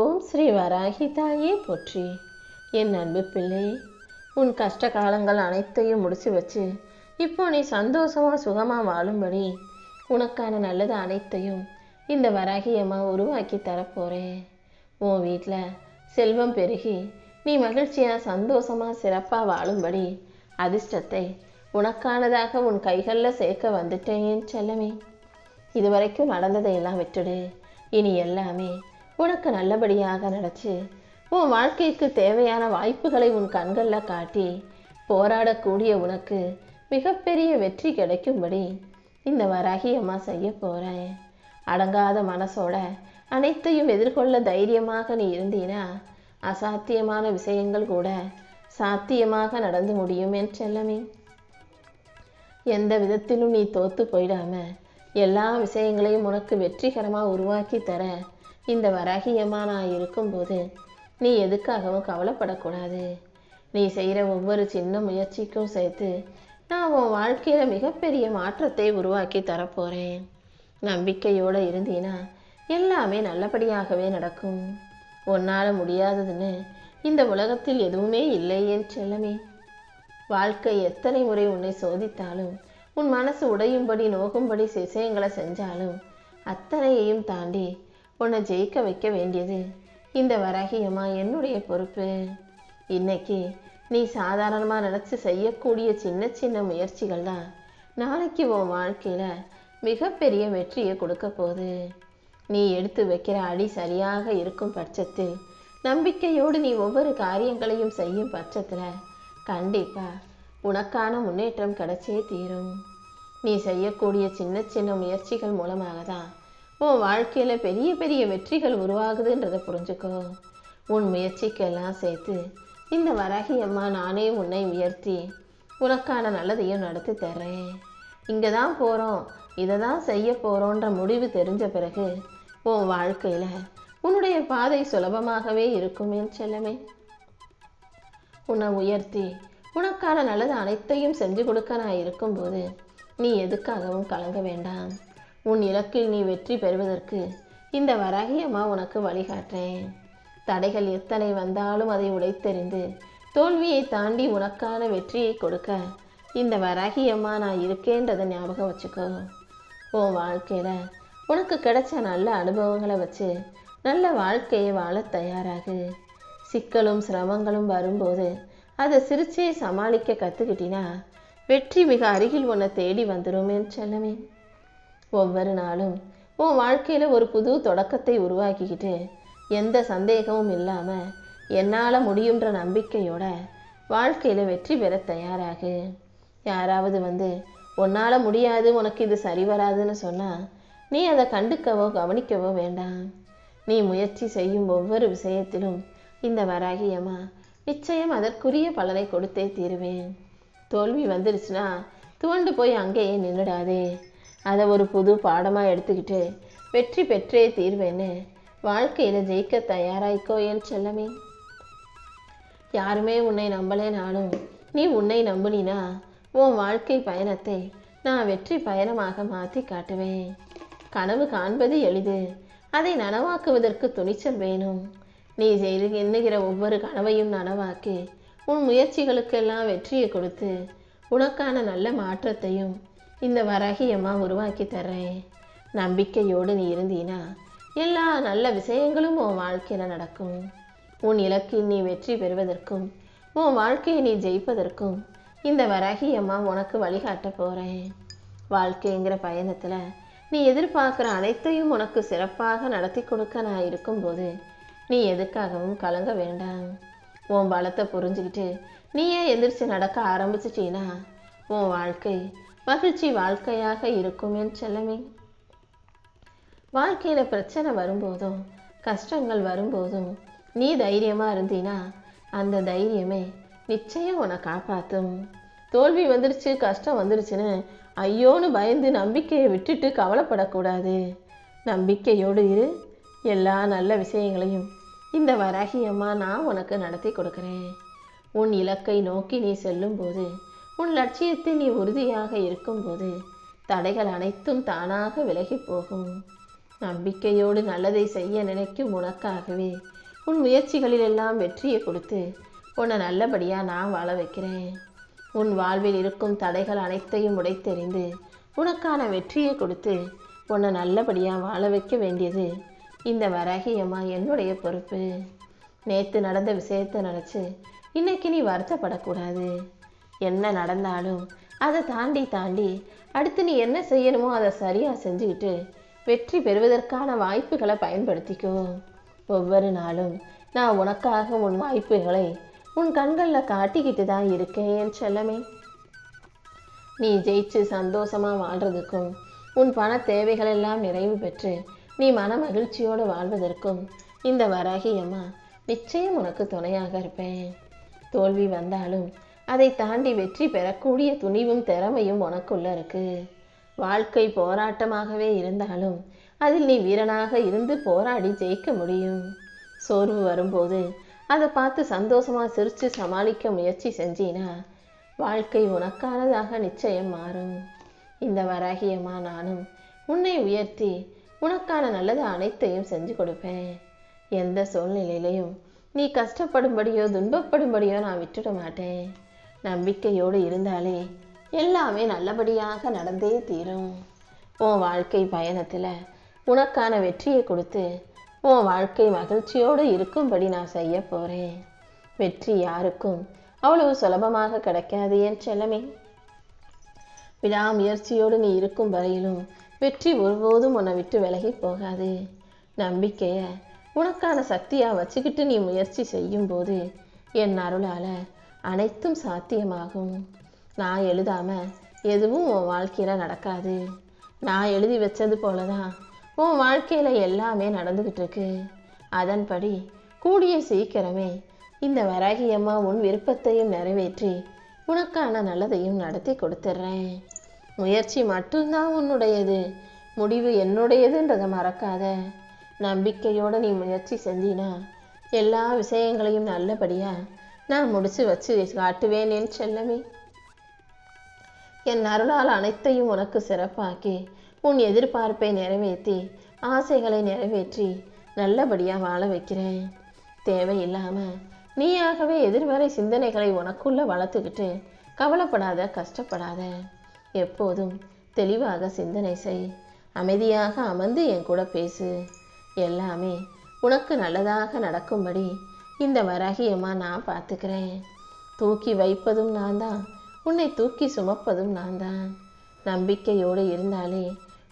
ஓம் ஸ்ரீ வராகி தாயே போற்றி. என் அன்பு பிள்ளை உன் கஷ்ட காலங்கள் அனைத்தையும் முடிச்சு வச்சு இப்போ நீ சந்தோஷமா சுகமா வாழும்படி உனக்கான நல்லது அனைத்தையும் இந்த வராகி அம்மா உருவாக்கி தரப்போறேன். உன் வீட்டில் செல்வம் பெருகி நீ மகிழ்ச்சியாக சந்தோஷமாக சிறப்பாக வாழும்படி அதிர்ஷ்டத்தை உனக்கானதாக உன் கைகளில் சேர்க்க வந்துட்டேன் செல்லமே. இதுவரைக்கும் நடந்ததையெல்லாம் விட்டுடு. இனி எல்லாமே உனக்கு நல்லபடியாக நடச்சு. உன் வாழ்க்கைக்கு தேவையான வாய்ப்புகளை உன் கண்களில் காட்டி போராடக்கூடிய உனக்கு மிகப்பெரிய வெற்றி கிடைக்கும்படி இந்த வராகி அம்மா செய்ய போகிறேன் அடங்காத மனசோட அனைத்தையும் எதிர்கொள்ள தைரியமாக நீ இருந்தீனா அசாத்தியமான விஷயங்கள் கூட சாத்தியமாக நடந்து முடியும் என் செல்லமே. எந்த விதத்திலும் நீ தோத்து போயிடாம எல்லா விஷயங்களையும் உனக்கு வெற்றிகரமாக உருவாக்கி தர இந்த வராகியமாக நான் இருக்கும்போது நீ எதுக்காகவும் கவலைப்படக்கூடாது. நீ செய்கிற ஒவ்வொரு சின்ன முயற்சிக்கும் சேர்த்து நான் உன் வாழ்க்கையில் மிகப்பெரிய மாற்றத்தை உருவாக்கி தரப்போகிறேன் நம்பிக்கையோடு இருந்தீன்னா எல்லாமே நல்லபடியாகவே நடக்கும். உன்னால் முடியாததுன்னு இந்த உலகத்தில் எதுவுமே இல்லை என் செல்லமே. வாழ்க்கை எத்தனை முறை உன்னை சோதித்தாலும் உன் மனசு உடையும்படி நோகும்படி விஷயங்களை செஞ்சாலும் அத்தனையையும் தாண்டி உன்னை ஜெயிக்க வைக்க வேண்டியது இந்த வராகியம்மா என்னுடைய பொறுப்பு. இன்னைக்கு நீ சாதாரணமாக நினச்சி செய்யக்கூடிய சின்ன சின்ன முயற்சிகள் தான் நாளைக்கு உன் வாழ்க்கையில் மிகப்பெரிய வெற்றியை கொடுக்க போகுது. நீ எடுத்து வைக்கிற அடி சரியாக இருக்கும் பட்சத்தில் நம்பிக்கையோடு நீ ஒவ்வொரு காரியங்களையும் செய்யும் பட்சத்தில் கண்டிப்பாக உனக்கான முன்னேற்றம் கிடைச்சே தீரும். நீ செய்யக்கூடிய சின்ன சின்ன முயற்சிகள் மூலமாக தான் உன் வாழ்க்கையில் பெரிய பெரிய வெற்றிகள் உருவாகுதுன்றதை புரிஞ்சுக்கோ. உன் முயற்சிக்கெல்லாம் சேர்த்து இந்த வராகி அம்மா நானே உன்னை உயர்த்தி உனக்கான நல்லதையும் நடத்தி தர்றேன் இங்கே தான் போகிறோம் இதை தான் செய்ய போகிறோன்ற முடிவு தெரிஞ்ச பிறகு உன் வாழ்க்கையில் உன்னுடைய பாதை சுலபமாகவே இருக்குமே செல்லமே. உன்னை உயர்த்தி உனக்கான நல்லது அனைத்தையும் செஞ்சு கொடுக்க நான் இருக்கும்போது நீ எதுக்காகவும் கலங்க வேண்டாம். உன் இலக்கில் நீ வெற்றி பெறுவதற்கு இந்த வராகியம்மா உனக்கு வழிகாட்டுறேன். தடைகள் எத்தனை வந்தாலும் அதை உடைத்தெறிந்து தோல்வியை தாண்டி உனக்கான வெற்றியை கொடுக்க இந்த வராகியம்மா நான் இருக்கேன்றதை ஞாபகம் வச்சுக்கோ. உன் வாழ்க்கையில் உனக்கு கிடைச்ச நல்ல அனுபவங்களை வச்சு நல்ல வாழ்க்கையை வாழ தயாராகு. சிக்கலும் சிரமங்களும் வரும்போது அதை சிரிச்சே சமாளிக்க கற்றுக்கிட்டினா வெற்றி மிக அருகில் உன்னை தேடி வந்துடும் என் செல்லமே. ஒவ்வொரு நாளும் உன் வாழ்க்கையில் ஒரு புது தொடக்கத்தை உருவாக்கிக்கிட்டு எந்த சந்தேகமும் இல்லாமல் என்னால் முடியுன்ற நம்பிக்கையோட வாழ்க்கையில் வெற்றி பெற தயாராகு. யாராவது வந்து உன்னால் முடியாது உனக்கு இது சரி வராதுன்னு சொன்னால் நீ அதை கண்டுக்கவோ கவனிக்கவோ வேண்டாம். நீ முயற்சி செய்யும் ஒவ்வொரு விஷயத்திலும் இந்த வராகியம்மா நிச்சயம் அதற்குரிய பலனை கொடுத்தே தீருவேன். தோல்வி வந்துருச்சுன்னா துவண்டு போய் அங்கேயே நின்றுடாதே அதை ஒரு புது பாடமாக எடுத்துக்கிட்டு வெற்றி பெற்றே தீர்வேன்னு வாழ்க்கையில் ஜெயிக்க தயாராயிக்கோ என் செல்லமே. யாருமே உன்னை நம்பலேனாலும் நீ உன்னை நம்புனினா உன் வாழ்க்கை பயணத்தை நான் வெற்றி பயணமாக மாற்றி காட்டுவேன். கனவு காண்பது எளிது. அதை நனவாக்குவதற்கு துணிச்சல் வேணும். நீ செய்து எண்ணுகிற ஒவ்வொரு கனவையும் நனவாக்கி உன் முயற்சிகளுக்கெல்லாம் வெற்றியை கொடுத்து உனக்கான நல்ல மாற்றத்தையும் இந்த வராகியம்மா உருவாக்கி தர்றேன். நம்பிக்கையோடு நீ இருந்தீனா எல்லா நல்ல விஷயங்களும் உன் வாழ்க்கையில் நடக்கும். உன் இலக்கில் நீ வெற்றி பெறுவதற்கும் உன் வாழ்க்கையை நீ ஜெயிப்பதற்கும் இந்த வராகியம்மா உனக்கு வழிகாட்ட போகிறேன் வாழ்க்கைங்கிற பயணத்தில் நீ எதிர்பார்க்குற அனைத்தையும் உனக்கு சிறப்பாக நடத்தி கொடுக்க நான் இருக்கும்போது நீ எதுக்காகவும் கலங்க வேண்டாம். உன் பலத்தை புரிஞ்சுக்கிட்டு நீயே எந்திரிச்சு நடக்க ஆரம்பிச்சிட்டீனா உன் வாழ்க்கை மகிழ்ச்சி வாழ்க்கையாக இருக்கும் என் செல்லமே. வாழ்க்கையில் பிரச்சனை வரும்போதும் கஷ்டங்கள் வரும்போதும் நீ தைரியமாக இருந்தீன்னா அந்த தைரியமே நிச்சயம் உன்னை காப்பாற்றும் தோல்வி வந்துருச்சு கஷ்டம் வந்துருச்சுன்னு ஐயோன்னு பயந்து நம்பிக்கையை விட்டுட்டு கவலைப்படக்கூடாது. நம்பிக்கையோடு இரு. எல்லா நல்ல விஷயங்களையும் இந்த வராகி நான் உனக்கு நடத்தி கொடுக்குறேன். உன் இலக்கை நோக்கி நீ செல்லும்போது உன் லட்சியத்தில் நீ உறுதியாக இருக்கும்போது தடைகள் அனைத்தும் தானாக விலகி போகும். நம்பிக்கையோடு நல்லதை செய்ய நினைக்கும் உனக்காகவே உன் முயற்சிகளில் எல்லாம் வெற்றியை கொடுத்து உன்னை நல்லபடியாக நான் வாழ வைக்கிறேன். உன் வாழ்வில் இருக்கும் தடைகள் அனைத்தையும் உடைத்தெறிந்து உனக்கான வெற்றியை கொடுத்து உன்னை நல்லபடியாக வாழ வைக்க வேண்டியது இந்த வராகியம்மா என்னுடைய பொறுப்பு. நேற்று நடந்த விஷயத்தை நினச்சி இன்னைக்கு நீ வருத்தப்படக்கூடாது. என்ன நடந்தாலும் அதை தாண்டி தாண்டி அடுத்து நீ என்ன செய்யணுமோ அதை சரியாக செஞ்சுக்கிட்டு வெற்றி பெறுவதற்கான வாய்ப்புகளை பயன்படுத்திக்கோ. ஒவ்வொரு நாளும் நான் உனக்காக உன் வாய்ப்புகளை உன் கண்களில் காட்டிக்கிட்டு தான் இருக்கேன் என் செல்லமே. நீ ஜெயிச்சு சந்தோஷமா வாழ்றதுக்கும் உன் பண தேவைகள் எல்லாம் நிறைவு பெற்று நீ மன மகிழ்ச்சியோடு வாழ்வதற்கும் இந்த வராகி அம்மா நிச்சயம் உனக்கு துணையாக இருப்பேன். தோல்வி வந்தாலும் அதை தாண்டி வெற்றி பெறக்கூடிய துணிவும் திறமையும் உனக்குள்ள இருக்கு. வாழ்க்கை போராட்டமாகவே இருந்தாலும் அதில் நீ வீரனாக இருந்து போராடி ஜெயிக்க முடியும். சோர்வு வரும்போது அதை பார்த்து சந்தோஷமாக சிரித்து சமாளிக்க முயற்சி செஞ்சினா வாழ்க்கை உனக்கானதாக நிச்சயம் மாறும். இந்த வராகியமா நானும் உன்னை உயர்த்தி உனக்கான நல்லது அனைத்தையும் செஞ்சு கொடுப்பேன். எந்த சூழ்நிலையிலையும் நீ கஷ்டப்படும்படியோ துன்பப்படும்படியோ நான் விட்டுட மாட்டேன். நம்பிக்கையோடு இருந்தாலே எல்லாமே நல்லபடியாக நடந்தே தீரும். உன் வாழ்க்கை பயணத்தில் உனக்கான வெற்றியை கொடுத்து உன் வாழ்க்கை மகிழ்ச்சியோடு இருக்கும்படி நான் செய்ய போகிறேன் வெற்றி யாருக்கும் அவ்வளவு சுலபமாக கிடைக்காது என் செல்லமே. விடாமுயற்சியோடு நீ இருக்கும் வரையிலும் வெற்றி ஒருபோதும் உன்னை விட்டு விலகி போகாது. நம்பிக்கையை உனக்கான சக்தியாக வச்சுக்கிட்டு நீ முயற்சி செய்யும்போது என் அருளால் அனைத்தும் சாத்தியமாகும். நான் எழுதாமல் எதுவும் உன் வாழ்க்கையில் நடக்காது. நான் எழுதி வச்சது போல தான் உன் வாழ்க்கையில் எல்லாமே நடந்துக்கிட்டு இருக்கு அதன்படி கூடிய சீக்கிரமே இந்த வராகியம்மா உன் விருப்பத்தையும் நிறைவேற்றி உனக்கான நல்லதையும் நடத்தி கொடுத்துட்றேன். முயற்சி மட்டும்தான் உன்னுடையது. முடிவு என்னுடையதுன்றதை மறக்காத. நம்பிக்கையோடு நீ முயற்சி செஞ்சினா எல்லா விஷயங்களையும் நல்லபடியாக நான் முடிச்சு வச்சு காட்டுவேன் என் செல்லமே. என் அருளால் அனைத்தையும் உனக்கு சிறப்பாக்கி உன் எதிர்பார்ப்பை நிறைவேற்றி ஆசைகளை நிறைவேற்றி நல்லபடியாக வாழ வைக்கிறேன். தேவையில்லாமல் நீயாகவே எதிர்வரை சிந்தனைகளை உனக்குள்ளே வளர்த்துக்கிட்டு கவலைப்படாத கஷ்டப்படாத. எப்போதும் தெளிவாக சிந்தனை செய். அமைதியாக அமர்ந்து என் கூட பேசு. எல்லாமே உனக்கு நல்லதாக நடக்கும்படி இந்த வராகியமாக நான் பார்த்துக்கிறேன். தூக்கி வைப்பதும் நான் தான் உன்னை தூக்கி சுமப்பதும் நான் தான் நம்பிக்கையோடு இருந்தாலே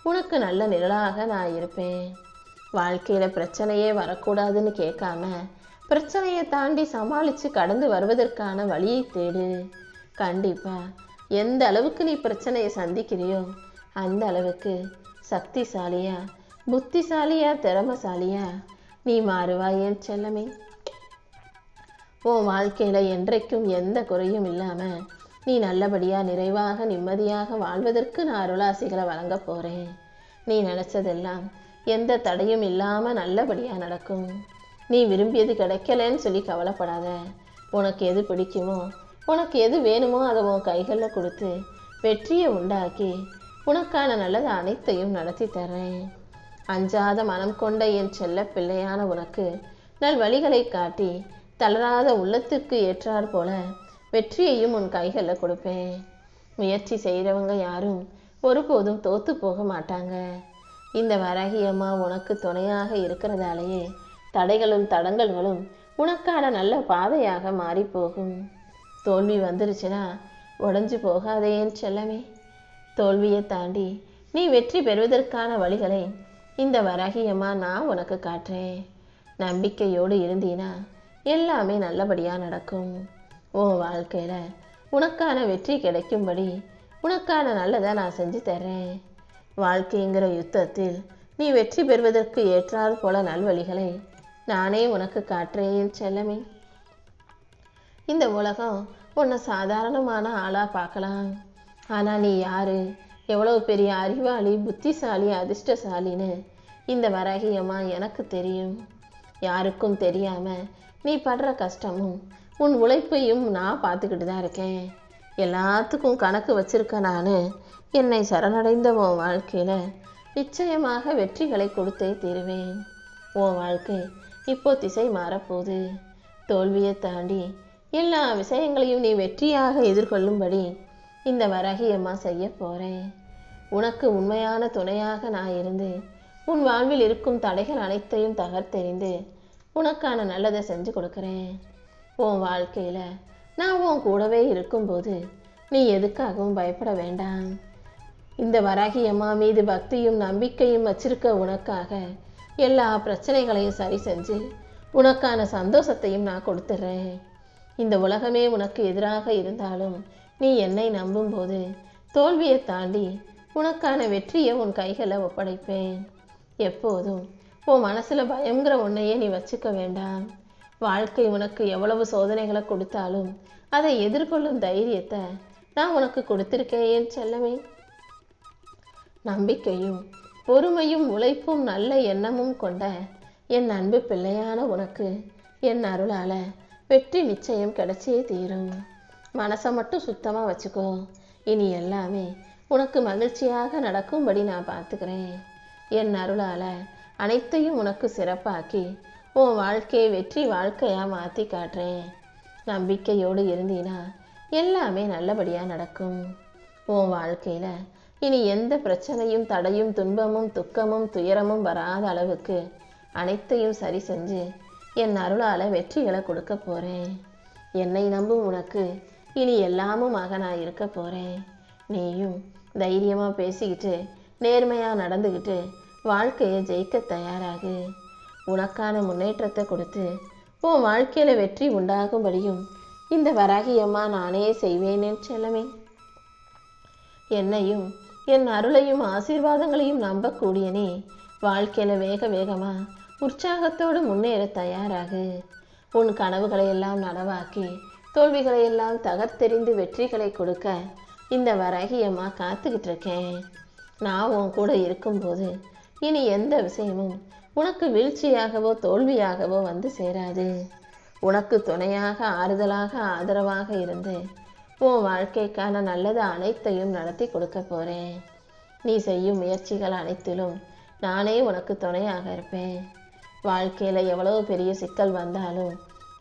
உனக்கு நல்ல நிழலாக நான் இருப்பேன். வாழ்க்கையில் பிரச்சனையே வரக்கூடாதுன்னு கேட்காம பிரச்சனையை தாண்டி சமாளித்து கடந்து வருவதற்கான வழியை தேடு. கண்டிப்பாக எந்த அளவுக்கு நீ பிரச்சனையை சந்திக்கிறியோ அந்த அளவுக்கு சக்திசாலியா புத்திசாலியா திறமசாலியா நீ மாறுவாய் என் செல்லமே. உன் வாழ்க்கையில் என்றைக்கும் எந்த குறையும் இல்லாமல் நீ நல்லபடியாக நிறைவாக நிம்மதியாக வாழ்வதற்கு நான் அருளாசிகளை வழங்க போகிறேன் நீ நினச்சதெல்லாம் எந்த தடையும் இல்லாமல் நல்லபடியாக நடக்கும். நீ விரும்பியது கிடைக்கலன்னு சொல்லி கவலைப்படாத. உனக்கு எது பிடிக்குமோ உனக்கு எது வேணுமோ அதை உன் கைகளில் கொடுத்து வெற்றியை உண்டாக்கி உனக்கான நல்லது அனைத்தையும் நடத்தி தர்றேன் அஞ்சாத மனம் கொண்ட என் செல்ல பிள்ளையான உனக்கு நல் வழிகளை காட்டி தளராத உள்ளத்துக்கு ஏற்றாற் போல வெற்றியையும் உன் கைகளில் கொடுப்பேன். முயற்சி செய்கிறவங்க யாரும் ஒருபோதும் தோத்து போக மாட்டாங்க. இந்த வரகியம்மா உனக்கு துணையாக இருக்கிறதாலேயே தடைகளும் தடங்கல்களும் உனக்கான நல்ல பாதையாக மாறி போகும். தோல்வி வந்துருச்சுன்னா உடஞ்சு போகாதேன்னு செல்லமே. தோல்வியை தாண்டி நீ வெற்றி பெறுவதற்கான வழிகளை இந்த வரகியம்மா நான் உனக்கு காட்டுறேன். நம்பிக்கையோடு இருந்தீனா எல்லாமே நல்லபடியாக நடக்கும். உன் வாழ்க்கையில் உனக்கான வெற்றி கிடைக்கும்படி உனக்கான நல்லதை நான் செஞ்சு தர்றேன். வாழ்க்கைங்கிற யுத்தத்தில் நீ வெற்றி பெறுவதற்கு ஏற்றாற் போல நல்வழிகளை நானே உனக்கு காட்டுறேன் செல்லமே. இந்த உலகம் உன்னை சாதாரணமான ஆளாக பார்க்கலாம். ஆனால் நீ யாரு? எவ்வளவு பெரிய அறிவாளி புத்திசாலி அதிர்ஷ்டசாலின்னு இந்த வரகியமாக எனக்கு தெரியும். யாருக்கும் தெரியாம நீ படுற கஷ்டமும் உன் உழைப்பையும் நான் பார்த்துக்கிட்டு தான் இருக்கேன். எல்லாத்துக்கும் கணக்கு வச்சிருக்க நான். என்னை சரணடைந்த உன் வாழ்க்கையில் நிச்சயமாக வெற்றிகளை கொடுத்தே தீருவேன். உன் வாழ்க்கை இப்போ திசை மாறப்போகுது. தோல்வியை தாண்டி எல்லா விஷயங்களையும் நீ வெற்றியாக எதிர்கொள்ளும்படி இந்த வரகியம்மா செய்ய போகிறேன் உனக்கு உண்மையான துணையாக நான் இருந்து உன் வாழ்வில் இருக்கும் தடைகள் அனைத்தையும் தகர்த்தெறிந்து உனக்கான நல்லதை செஞ்சு கொடுக்குறேன். உன் வாழ்க்கையில் நான் உன் கூடவே இருக்கும்போது நீ எதுக்காகவும் பயப்பட வேண்டாம். இந்த வராகி அம்மா மீது பக்தியும் நம்பிக்கையும் வச்சிருக்க உனக்காக எல்லா பிரச்சனைகளையும் சரி செஞ்சு உனக்கான சந்தோஷத்தையும் நான் கொடுத்துட்றேன் இந்த உலகமே உனக்கு எதிராக இருந்தாலும் நீ என்னை நம்பும்போது தோல்வியை தாண்டி உனக்கான வெற்றியை உன் கைகளை ஒப்படைப்பேன். எப்போதும் உன் மனசில் பயங்கிற ஒன்றையே நீ வச்சுக்க வேண்டாம். வாழ்க்கை உனக்கு எவ்வளவு சோதனைகளை கொடுத்தாலும் அதை எதிர்கொள்ளும் தைரியத்தை நான் உனக்கு கொடுத்துருக்கேன் என் செல்லமே? நம்பிக்கையும் பொறுமையும் உழைப்பும் நல்ல எண்ணமும் கொண்ட என் அன்பு பிள்ளையான உனக்கு என் அருளால் வெற்றி நிச்சயம் கிடைச்சே தீரும். மனசை மட்டும் சுத்தமாக வச்சுக்கோ. இனி எல்லாமே உனக்கு மகிழ்ச்சியாக நடக்கும்படி நான் பார்த்துக்கிறேன். என் அருளால் அனைத்தையும் உனக்கு சிறப்பாக்கி உன் வாழ்க்கையை வெற்றி வாழ்க்கையாக மாற்றி காட்டுறேன். நம்பிக்கையோடு இருந்தீனா எல்லாமே நல்லபடியாக நடக்கும். உன் வாழ்க்கையில் இனி எந்த பிரச்சனையும் தடையும் துன்பமும் துக்கமும் துயரமும் வராத அளவுக்கு அனைத்தையும் சரி செஞ்சு என் அருளால் வெற்றிகளை கொடுக்க போகிறேன் என்னை நம்பும் உனக்கு இனி எல்லாமுமாக நான் இருக்க போகிறேன் நீயும் தைரியமாக பேசிக்கிட்டு நேர்மையாக நடந்துக்கிட்டு வாழ்க்கையை ஜெயிக்க தயாராகு. உனக்கான முன்னேற்றத்தை கொடுத்து உன் வாழ்க்கையில் வெற்றி உண்டாகும்படியும் இந்த வராகியம்மா நானே செய்வேனேன் செல்லமே. என்னையும் என் அருளையும் ஆசீர்வாதங்களையும் நம்பக்கூடியனே வாழ்க்கையில் வேக வேகமா உற்சாகத்தோடு முன்னேற தயாராகு. உன் கனவுகளை எல்லாம் நனவாக்கி தோல்விகளை எல்லாம் தகர்த்தெறிந்து வெற்றிகளை கொடுக்க இந்த வராகியம்மா காத்துக்கிட்டு இருக்கேன். நான் உன் கூட இருக்கும்போது இனி எந்த விஷயமும் உனக்கு வீழ்ச்சியாகவோ தோல்வியாகவோ வந்து சேராது. உனக்கு துணையாக ஆறுதலாக ஆதரவாக இருந்து உன் வாழ்க்கைக்கான நல்லது அனைத்தையும் நடத்தி கொடுக்க போகிறேன் நீ செய்யும் முயற்சிகள் அனைத்திலும் நானே உனக்கு துணையாக இருப்பேன். வாழ்க்கையில் எவ்வளவு பெரிய சிக்கல் வந்தாலும்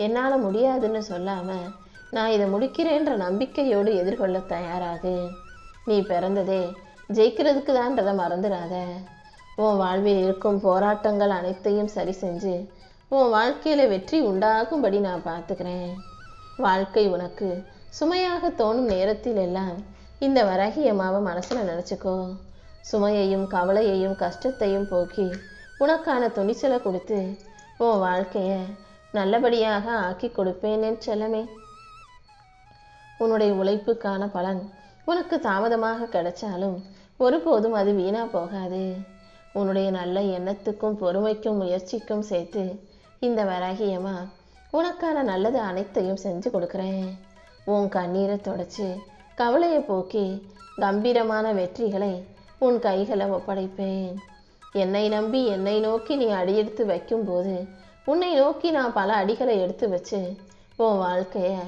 என்னால் முடியாதுன்னு சொல்லாமல் நான் இதை முடிக்கிறேன்ற நம்பிக்கையோடு எதிர்கொள்ள தயாராகு. நீ பிறந்ததே ஜெயிக்கிறதுக்கு தான்றதை மறந்துடாத. உன் வாழ்வில் இருக்கும் போராட்டங்கள் அனைத்தையும் சரி செஞ்சு உன் வாழ்க்கையில் வெற்றி உண்டாகும்படி நான் பார்த்துக்கிறேன். வாழ்க்கை உனக்கு சுமையாக தோணும் நேரத்தில் எல்லாம் இந்த வராகி அம்மாவை நினச்சிக்கோ. சுமையையும் கவலையையும் கஷ்டத்தையும் போக்கி உனக்கான துணிச்சலை கொடுத்து உன் வாழ்க்கையை நல்லபடியாக ஆக்கி கொடுப்பேன் செல்லமே. உன்னுடைய உழைப்புக்கான பலன் உனக்கு தாமதமாக கிடைச்சாலும் ஒருபோதும் அது வீணாக போகாது. உன்னுடைய நல்ல எண்ணத்துக்கும் பொறுமைக்கும் முயற்சிக்கும் சேர்த்து இந்த வராகியம்மா உனக்கான நல்லது அனைத்தையும் செஞ்சு கொடுக்குறேன். உன் கண்ணீரை தொடச்சி கவலையை போக்கி கம்பீரமான வெற்றிகளை உன் கைகளை ஒப்படைப்பேன். என்னை நம்பி என்னை நோக்கி நீ அடியெடுத்து வைக்கும்போது உன்னை நோக்கி நான் பல அடிகளை எடுத்து வச்சு உன் வாழ்க்கையை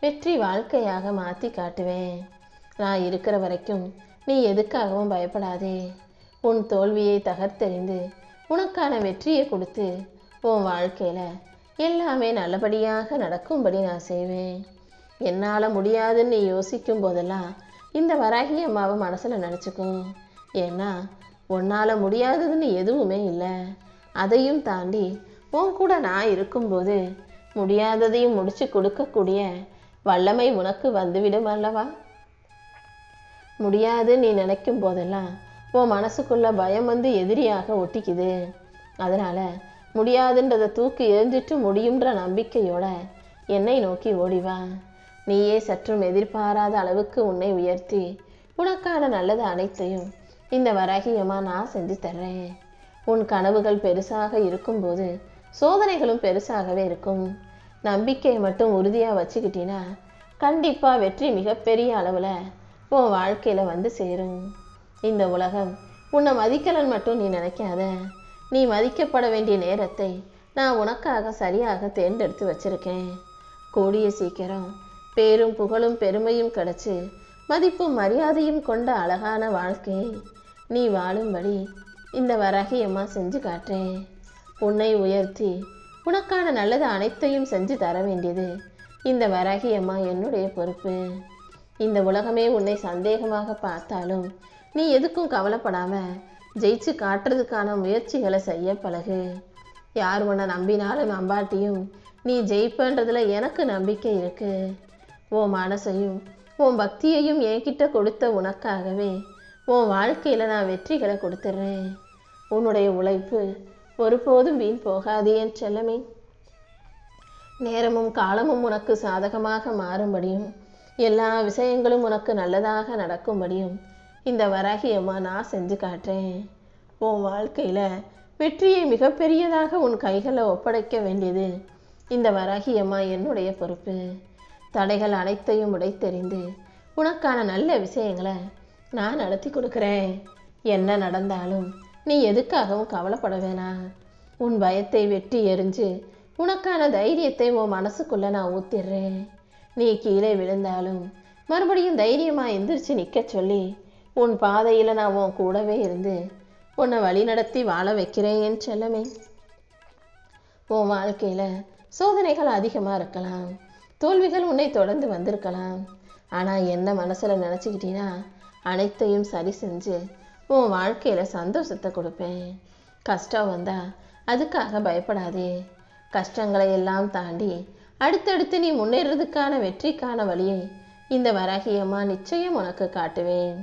வெற்றி வாழ்க்கையாக மாற்றி காட்டுவேன். நான் இருக்கிற வரைக்கும் நீ எதுக்காகவும் பயப்படாதே. உன் தோல்வியை தகர்த்தெறிந்து உனக்கான வெற்றியை கொடுத்து உன் வாழ்க்கையில் எல்லாமே நல்லபடியாக நடக்கும்படி நான் செய்வேன். என்னால் முடியாதுன்னு நீ யோசிக்கும் போதெல்லாம் இந்த வராகி அம்மாவை மனசில் நினச்சிக்கும் ஏன்னா உன்னால் முடியாததுன்னு எதுவுமே இல்லை. அதையும் தாண்டி உன் கூட நான் இருக்கும்போது முடியாததையும் முடிச்சு கொடுக்கக்கூடிய வல்லமை உனக்கு வந்துவிடும் அல்லவா? முடியாது நீ நினைக்கும் போதெல்லாம் உன் மனசுக்குள்ள பயம் வந்து எதிரியாக ஒட்டிக்குது. அதனால முடியாதுன்றதை தூக்கி எறிஞ்சிட்டு முடியுன்ற நம்பிக்கையோட என்னை நோக்கி ஓடிவா நீயே சற்றும் எதிர்பாராத அளவுக்கு உன்னை உயர்த்தி உனக்கான நல்லது அனைத்தையும் இந்த வராகியமா நான் செஞ்சு தர்றேன். உன் கனவுகள் பெருசாக இருக்கும்போது சோதனைகளும் பெருசாகவே இருக்கும். நம்பிக்கையை மட்டும் உறுதியாக வச்சுக்கிட்டீன்னா கண்டிப்பாக வெற்றி மிகப்பெரிய அளவில் உன் வாழ்க்கையில் வந்து சேரும். இந்த உலகம் உன்னை மதிக்கலன்னு மட்டும் நீ நினைக்காத. நீ மதிக்கப்பட வேண்டிய நேரத்தை நான் உனக்காக சரியாக தேர்ந்தெடுத்து வச்சிருக்கேன். கூடிய சீக்கிரம் பேரும் புகழும் பெருமையும் கிடைச்சி மதிப்பும் மரியாதையும் கொண்ட அழகான வாழ்க்கையை நீ வாழும்படி இந்த வராகியம்மா செஞ்சு காட்டுறேன். உன்னை உயர்த்தி உனக்கான நல்லது அனைத்தையும் செஞ்சு தர வேண்டியது இந்த வராகியம்மா என்னுடைய பொறுப்பு. இந்த உலகமே உன்னை சந்தேகமாக பார்த்தாலும் நீ எதுக்கும் கவலைப்படாம ஜெயிச்சு காட்டுறதுக்கான முயற்சிகளை செய்ய பழகு. யார் உன்னை நம்பினாலும் நம்பாட்டியும் நீ ஜெயிப்பன்றதுல எனக்கு நம்பிக்கை இருக்கு. உன் மனசையும் உன் பக்தியையும் என்கிட்ட கொடுத்த உனக்காகவே உன் வாழ்க்கையில் நான் வெற்றிகளை கொடுத்துட்றேன். உன்னுடைய உழைப்பு ஒருபோதும் வீண் போகாது என் செல்லமே. நேரமும் காலமும் உனக்கு சாதகமாக மாறும்படியும் எல்லா விஷயங்களும் உனக்கு நல்லதாக நடக்கும்படியும் இந்த வராகியம்மா நான் செஞ்சு காட்டுறேன். உன் வாழ்க்கையில் வெற்றியை மிகப்பெரியதாக உன் கைகளை ஒப்படைக்க வேண்டியது இந்த வராகியம்மா என்னுடைய பொறுப்பு. தடைகள் அனைத்தையும் உடைத்தெறிந்து உனக்கான நல்ல விஷயங்களை நான் நடத்தி கொடுக்குறேன். என்ன நடந்தாலும் நீ எதுக்காகவும் கவலைப்பட வேணாம் உன் பயத்தை வெட்டி எறிஞ்சு உனக்கான தைரியத்தை உன் மனசுக்குள்ளே நான் ஊத்திடுறேன். நீ கீழே விழுந்தாலும் மறுபடியும் தைரியமாக எந்திரிச்சு நிற்க சொல்லி உன் பாதையில் நான் உன் கூடவே இருந்து உன்னை வழி நடத்தி வாழ வைக்கிறேன் என் செல்லமே. உன் வாழ்க்கையில் சோதனைகள் அதிகமாக இருக்கலாம். தோல்விகள் உன்னை தொடர்ந்து வந்திருக்கலாம். ஆனால் என்ன மனசில் நினச்சிக்கிட்டீன்னா அனைத்தையும் சரி செஞ்சு உன் வாழ்க்கையில் சந்தோஷத்தை கொடுப்பேன். கஷ்டம் வந்தால் அதுக்காக பயப்படாதே. கஷ்டங்களை எல்லாம் தாண்டி அடுத்தடுத்து நீ முன்னேறதுக்கான வெற்றிக்கான வழியை இந்த வராகியம்மா நிச்சயம் உனக்கு காட்டுவேன்.